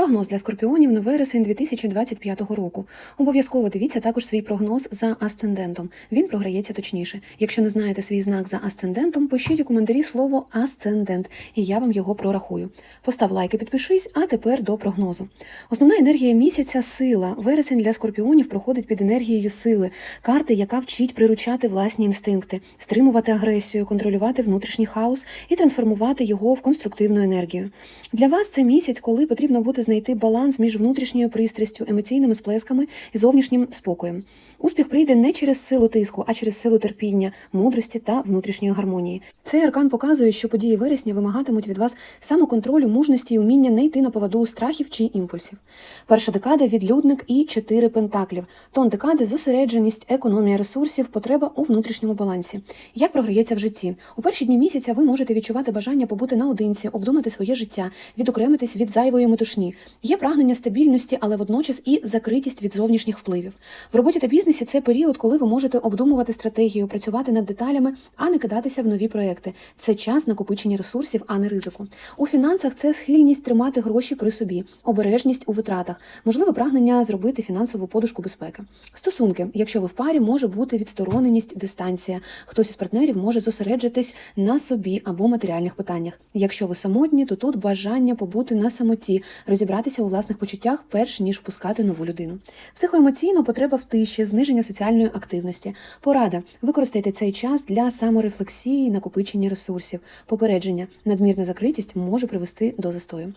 Прогноз для скорпіонів на вересень 2025 року. Обов'язково дивіться також свій прогноз за асцендентом. Він програється точніше. Якщо не знаєте свій знак за асцендентом, пишіть у коментарі слово асцендент, і я вам його прорахую. Постав лайк і підпишись, а тепер до прогнозу. Основна енергія місяця сила. Вересень для скорпіонів проходить під енергією сили, карти, яка вчить приручати власні інстинкти, стримувати агресію, контролювати внутрішній хаос і трансформувати його в конструктивну енергію. Для вас це місяць, коли потрібно буде знайти баланс між внутрішньою пристрастю, емоційними сплесками і зовнішнім спокоєм. Успіх прийде не через силу тиску, а через силу терпіння, мудрості та внутрішньої гармонії. Цей аркан показує, що події вересня вимагатимуть від вас самоконтролю, мужності і уміння не йти на поводу страхів чи імпульсів. Перша декада відлюдник і чотири пентаклів. Тон декади зосередженість, економія ресурсів, потреба у внутрішньому балансі. Як програється в житті? У перші дні місяця ви можете відчувати бажання побути наодинці, обдумати своє життя, відокремитись від зайвої метушні. Є прагнення стабільності, але водночас і закритість від зовнішніх впливів. В роботі та бізнесі це період, коли ви можете обдумувати стратегію, працювати над деталями, а не кидатися в нові проекти. Це час накопичення ресурсів, а не ризику. У фінансах це схильність тримати гроші при собі, обережність у витратах, можливе прагнення зробити фінансову подушку безпеки. Стосунки, якщо ви в парі, може бути відстороненість, дистанція. Хтось із партнерів може зосереджитись на собі або матеріальних питаннях. Якщо ви самотні, то тут бажання побути на самоті, розібратися у власних почуттях, перш ніж впускати нову людину. Психоемоційно потреба в тиші, зниження соціальної активності. Порада використайте цей час для саморефлексії, накопичення ресурсів. Попередження надмірна закритість може привести до застою.